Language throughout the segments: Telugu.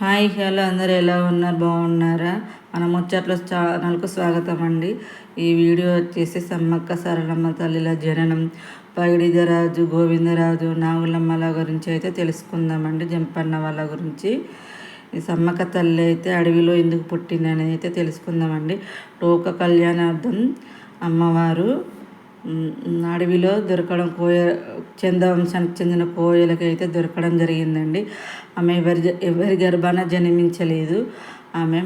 హాయ్ హలో అందరు ఎలా ఉన్నారు? బాగున్నారా? మన ముచ్చట్ల ఛానల్కు స్వాగతం అండి. ఈ వీడియో వచ్చేసి సమ్మక్క సరళమ్మ తల్లిల జననం. పగిడిదరాజు గోవిందరాజు నాగులమ్మల గురించి అయితే తెలుసుకుందామండి జంపన్న వాళ్ళ గురించి. ఈ సమ్మక్క తల్లి అయితే అడవిలో ఎందుకు పుట్టిందనేది అయితే తెలుసుకుందామండి టోక కళ్యాణార్థం అమ్మవారు అడవిలో దొరకడం కోయ చందవంశానికి చెందిన కోయలకి అయితే దొరకడం జరిగిందండి. ఆమె ఎవరి ఎవరి గర్భాన జన్మించలేదు. ఆమె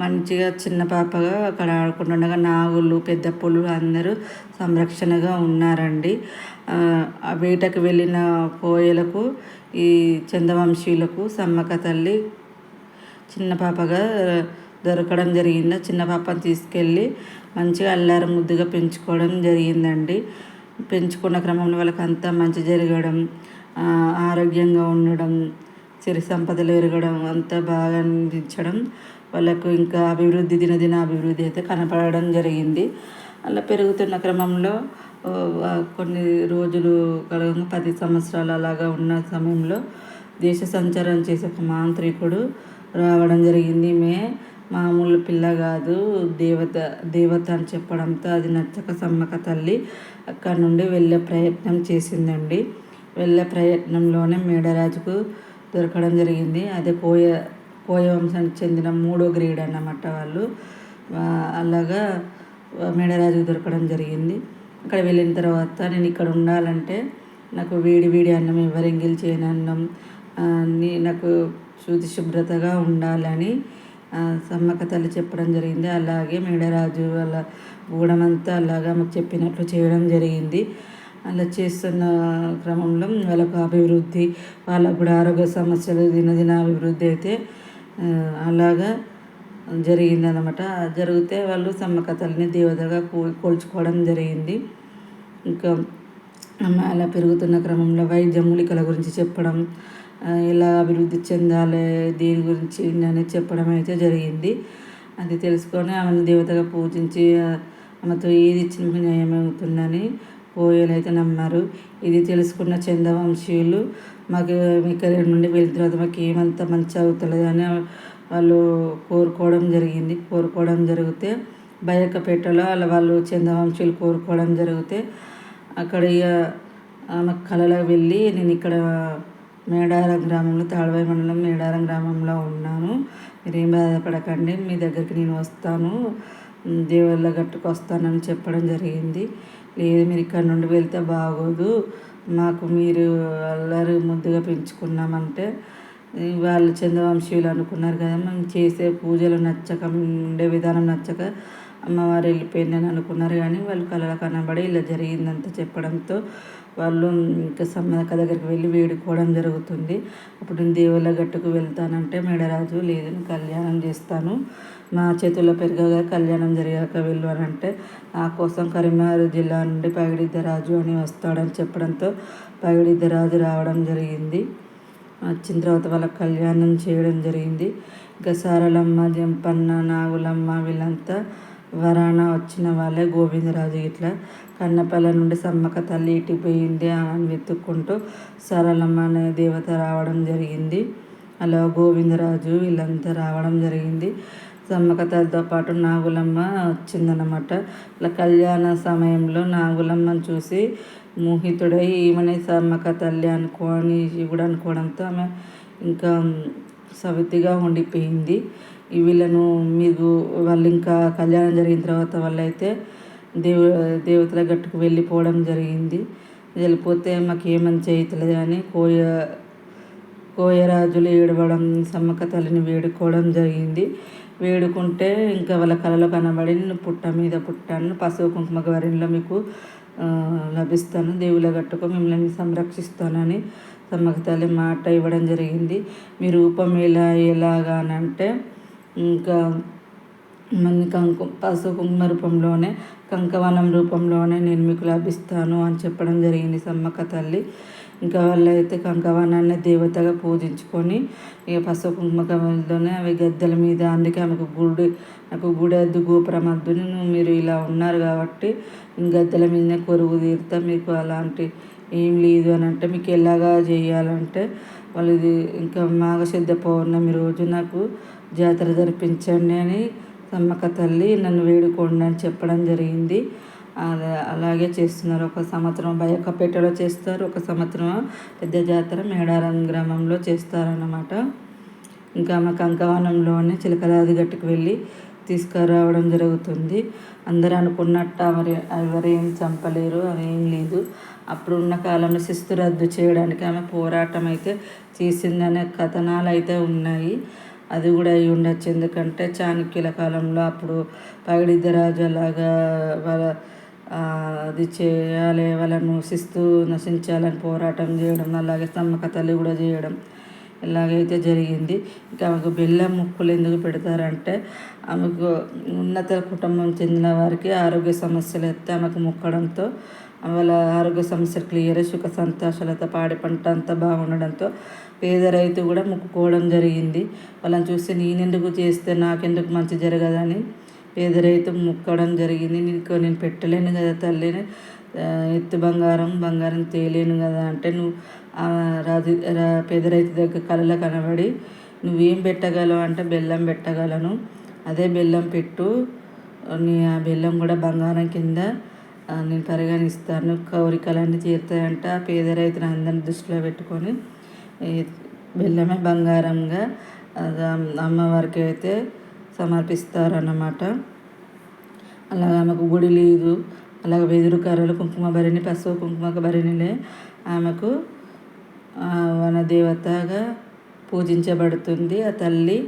మంచిగా చిన్న పాపగా అక్కడ ఆడుకుంటుండగా నాగులు పెద్ద పులు అందరూ సంరక్షణగా ఉన్నారండి. ఆ వేటకు వెళ్ళిన కోయలకు ఈ చందవంశీయులకు సమ్మక్క తల్లి చిన్న పాపగా దొరకడం జరిగింది. చిన్న పాపను తీసుకెళ్ళి మంచిగా అల్లారం ముద్దుగా పెంచుకోవడం జరిగిందండి. పెంచుకున్న క్రమంలో వాళ్ళకి అంతా మంచి జరగడం ఆరోగ్యంగా ఉండడం సిరి సంపదలు ఎరగడం అంతా బాగా అనిపించడం వాళ్ళకు ఇంకా అభివృద్ధి దినదిన అభివృద్ధి అయితే కనపడడం జరిగింది. అలా పెరుగుతున్న క్రమంలో కొన్ని రోజులు కలగంగా పది సంవత్సరాలు అలాగా ఉన్న సమయంలో దేశ సంచారం చేసే ఒక మాంత్రికుడు రావడం జరిగింది. మే మామూలు పిల్ల కాదు. దేవత దేవత అని చెప్పడంతో అది నచ్చక సమ్మక తల్లి అక్కడ నుండి వెళ్ళే ప్రయత్నం చేసిందండి. వెళ్ళే ప్రయత్నంలోనే మేడరాజుకు దొరకడం జరిగింది. అదే కోయ కోయ వంశానికి చెందిన మూడో గ్రేడ్ అన్నమాట వాళ్ళు. అలాగా మేడరాజుకు దొరకడం జరిగింది. అక్కడ వెళ్ళిన తర్వాత నేను ఇక్కడ ఉండాలంటే నాకు వేడి వేడి అన్నం ఎవరెంగిల్ చేయని అన్నం నాకు శుద్ధి శుభ్రతగా ఉండాలని సమ్మక్క తల్లి చెప్పడం జరిగింది. అలాగే మేడరాజు వాళ్ళ గూడమంతా అలాగా మాకు చెప్పినట్లు చేయడం జరిగింది. అలా చేస్తున్న క్రమంలో వాళ్ళకు అభివృద్ధి వాళ్ళకు కూడా ఆరోగ్య సమస్యలు దినదిన అభివృద్ధి అయితే అలాగా జరిగింది అనమాట జరిగితే వాళ్ళు సమ్మక్క తల్లిని దేవతగా కోల్చుకోవడం జరిగింది. ఇంకా అలా పెరుగుతున్న క్రమంలో వైద్య మూలికల గురించి చెప్పడం ఎలా అభివృద్ధి చెందాలి దీని గురించి అని చెప్పడం అయితే జరిగింది. అది తెలుసుకొని ఆమెను దేవతగా పూజించి ఆమెతో ఏది ఇచ్చిన న్యాయం అవుతుందని కోయలు అయితే నమ్మారు. ఇది తెలుసుకున్న చందవంశీయులు మాకు ఇక్కడ నుండి వెళ్ళిన తర్వాత మాకు ఏమంత మంచి అవుతలేదు అని వాళ్ళు కోరుకోవడం జరిగింది. కోరుకోవడం జరిగితే బయకపేటలో వాళ్ళ వాళ్ళు చందవంశీయులు కోరుకోవడం జరిగితే అక్కడ ఇక ఆమె కళలో వెళ్ళి నేను ఇక్కడ మేడారం గ్రామంలో తాళవాయి మండలం మేడారం గ్రామంలో ఉన్నాను. మీరేం బాధపడకండి మీ దగ్గరికి నేను వస్తాను. దేవుళ్ళ గట్టుకు వస్తానని చెప్పడం జరిగింది. లేదు మీరు ఇక్కడ నుండి వెళ్తే బాగోదు. మాకు మీరు అల్లరి ముద్దుగా పెంచుకున్నామంటే వాళ్ళు చంద్రవంశీయులు అనుకున్నారు కదా మేము చేసే పూజలు నచ్చక ఉండే విధానం నచ్చక అమ్మవారు వెళ్ళిపోయిందని అనుకున్నారు. కానీ వాళ్ళు కళ కనబడి ఇలా జరిగిందంత చెప్పడంతో వాళ్ళు ఇంకా సమ్మక్క దగ్గరికి వెళ్ళి వేడుకోవడం జరుగుతుంది. అప్పుడు నేను దేవుళ్ళ గట్టుకు వెళ్తానంటే మేడరాజు లేదు నేను కళ్యాణం చేస్తాను. మా చేతుల్లో పెరగగా కళ్యాణం జరిగాక వెళ్ళు అని అంటే నా కోసం కరీంనగర్ జిల్లా నుండి పగిడిద్దరాజు అని వస్తాడని చెప్పడంతో పగిడిద్దరాజు రావడం జరిగింది. వచ్చిన తర్వాత వాళ్ళ కళ్యాణం చేయడం జరిగింది. ఇంకా సారలమ్మ జంపన్న నాగులమ్మ వీళ్ళంతా వరాన వచ్చిన వాళ్ళే గోవిందరాజు ఇట్లా కన్నపల్లి నుండి సమ్మక్క తల్లి ఇటుకు పోయింది అని వెతుక్కుంటూ సరళమ్మ అనే దేవత రావడం జరిగింది. అలా గోవిందరాజు వీళ్ళంతా రావడం జరిగింది. సమ్మక తల్లితో పాటు నాగులమ్మ వచ్చిందనమాట ఇలా కళ్యాణ సమయంలో నాగులమ్మను చూసి మోహితుడై ఈమెనే సమ్మక తల్లి అనుకోని శివుడు అనుకోవడంతో ఆమె ఇంకా సవితిగా ఉండిపోయింది. వీళ్ళను మీకు వాళ్ళు ఇంకా కళ్యాణం జరిగిన తర్వాత వాళ్ళైతే దేవు దేవతల గట్టుకు వెళ్ళిపోవడం జరిగింది. వెళ్ళిపోతే మాకు ఏమని చేయట్లేదు అని కోయ కోయరాజులు ఏడవడం సమ్మక్క తల్లిని వేడుకోవడం జరిగింది. వేడుకుంటే ఇంకా వాళ్ళ కళలో కనబడి పుట్ట మీద పుట్టాను. పసుపు కుంకుమ గవరిలో మీకు లభిస్తాను. దేవుల గట్టుకు మిమ్మల్ని సంరక్షిస్తానని సమ్మక్క తల్లి మాట ఇవ్వడం జరిగింది. మీ రూపం ఎలా ఎలాగానంటే ఇంకా మన కంకు పసుపు కుంకుమ రూపంలోనే కంకవనం రూపంలోనే నేను మీకు లభిస్తాను అని చెప్పడం జరిగింది సమ్మక్క తల్లి. ఇంకా వాళ్ళైతే కంకవనాన్ని దేవతగా పూజించుకొని ఇక పసుపు కుంకుమలోనే అవి గద్దెల మీద అందుకే ఆమెకు గుడి నాకు గుడి అద్దు గోపురం అద్దుని మీరు ఇలా ఉన్నారు కాబట్టి గద్దెల మీదనే కొరుగు తీరుతా మీకు అలాంటి ఏం లేదు అని అంటే మీకు ఎలాగా చేయాలంటే వాళ్ళు ఇది ఇంకా మాఘశుద్ధ పౌర్ణమి రోజు నాకు జాతర జరిపించండి అని సమ్మక్క తల్లి నన్ను వేడుకోండి అని చెప్పడం జరిగింది. అలాగే చేస్తున్నారు. ఒక సంవత్సరం బయకపేటలో చేస్తారు. ఒక సంవత్సరం పెద్ద జాతర మేడారం గ్రామంలో చేస్తారన్నమాట. ఇంకా మా కంకవనంలోనే చిలకలాది గట్టుకు వెళ్ళి తీసుకురావడం జరుగుతుంది. అందరూ అనుకున్నట్టు మరి ఎవరేం చంపలేరు అవేం లేదు. అప్పుడు ఉన్న కాలంలో శిస్తు రద్దు చేయడానికి ఆమె పోరాటం అయితే చేసిందనే కథనాలు అయితే ఉన్నాయి. అది కూడా అయి ఉండొచ్చు. ఎందుకంటే చాణక్యుల కాలంలో అప్పుడు పగిడిద్దరాజు అలాగా వాళ్ళ అది చేయాలి వాళ్ళను శిస్తు నశించాలని పోరాటం చేయడం అలాగే సమ్మక్క కూడా చేయడం. ఇలాగైతే జరిగింది. ఇంకా ఆమెకు బెల్లం ముక్కులు ఎందుకు పెడతారంటే ఆమెకు ఉన్నత కుటుంబం చెందిన వారికి ఆరోగ్య సమస్యలు ఎత్తే ఆమెకు మొక్కడంతో వాళ్ళ ఆరోగ్య సమస్యలు క్లియర్ సుఖ సంతోషాలతో పాడి పంట అంతా బాగుండడంతో పేద రైతు కూడా మొక్కుకోవడం జరిగింది. వాళ్ళని చూసి నేనెందుకు చేస్తే నాకెందుకు మంచి జరగదని? పేద రైతు మొక్కడం జరిగింది. నీకు నేను పెట్టలేను కదా తల్లిని ఎత్తు బంగారం బంగారం తేలేను కదా అంటే నువ్వు రాజు పేద రైతు దగ్గర కళలో కనబడి నువ్వేం పెట్టగలవు? అంటే బెల్లం పెట్టగలను. అదే బెల్లం పెట్టు నీ ఆ బెల్లం కూడా బంగారం కింద నేను పరిగణిస్తాను. కోరికలన్నీ తీరుతాయంట. పేద రైతుని అందరిని దృష్టిలో పెట్టుకొని బెల్లమే బంగారంగా అమ్మవారికి అయితే సమర్పిస్తారన్నమాట. అలాగ ఆమెకు గుడి లేదు. అలాగే వెదురు కర్రలు కుంకుమ భరిణి పసుపు కుంకుమ భరిణిలే. ఆమెకు వనదేవతగా పూజించబడుతుంది. ఆ తల్లి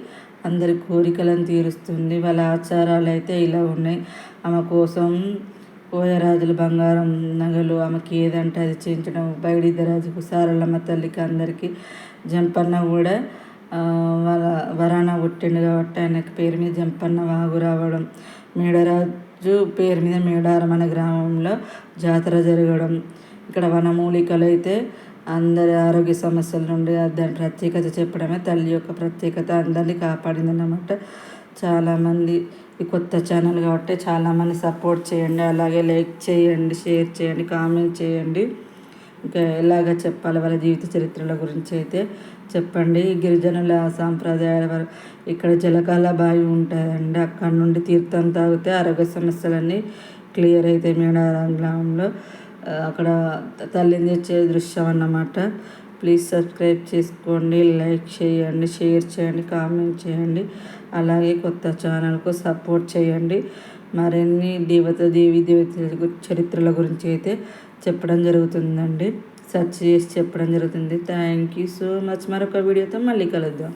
అందరి కోరికలను తీరుస్తుంది. వాళ్ళ ఆచారాలు అయితే ఇలా ఉన్నాయి. ఆమె కోసం కోయరాజులు బంగారం నగలు ఆమెకి ఏదంటే అది చేయించడం బయడిద్దరాజుకు సారలమ్మ తల్లికి అందరికీ జంపన్న కూడా వాళ్ళ వరాన పుట్టిండు కాబట్టి ఆయనకి పేరు మీద జంపన్న వాగు రావడం మేడరాజు పేరు మీద మేడారం అనే గ్రామంలో జాతర జరగడం ఇక్కడ వనమూలికలు అయితే అందరి ఆరోగ్య సమస్యల నుండి దాని ప్రత్యేకత చెప్పడమే తల్లి యొక్క ప్రత్యేకత. అందరినీ కాపాడింది అన్నమాట చాలామంది ఈ కొత్త ఛానల్ కాబట్టి చాలామంది సపోర్ట్ చేయండి. అలాగే లైక్ చేయండి షేర్ చేయండి కామెంట్ చేయండి. ఇంకా ఎలాగ చెప్పాలి వాళ్ళ జీవిత చరిత్రల గురించి అయితే చెప్పండి. గిరిజనుల సాంప్రదాయాల ఇక్కడ జలకాల బావి ఉంటుందండి. అక్కడ నుండి తీర్థం తాగితే ఆరోగ్య సమస్యలన్నీ క్లియర్ అవుతాయి మేడారం గ్రామంలో. అక్కడ తల్లిని తెచ్చే దృశ్యం అన్నమాట. ప్లీజ్ సబ్స్క్రైబ్ చేసుకోండి లైక్ చేయండి షేర్ చేయండి కామెంట్ చేయండి. అలాగే కొత్త ఛానల్కు సపోర్ట్ చేయండి. మరిన్ని దేవత దేవి దేవత చరిత్రల గురించి అయితే చెప్పడం జరుగుతుందండి. సెర్చ్ చేసి చెప్పడం జరుగుతుంది. Thank you so much. మరొక వీడియోతో మళ్ళీ కలుద్దాం.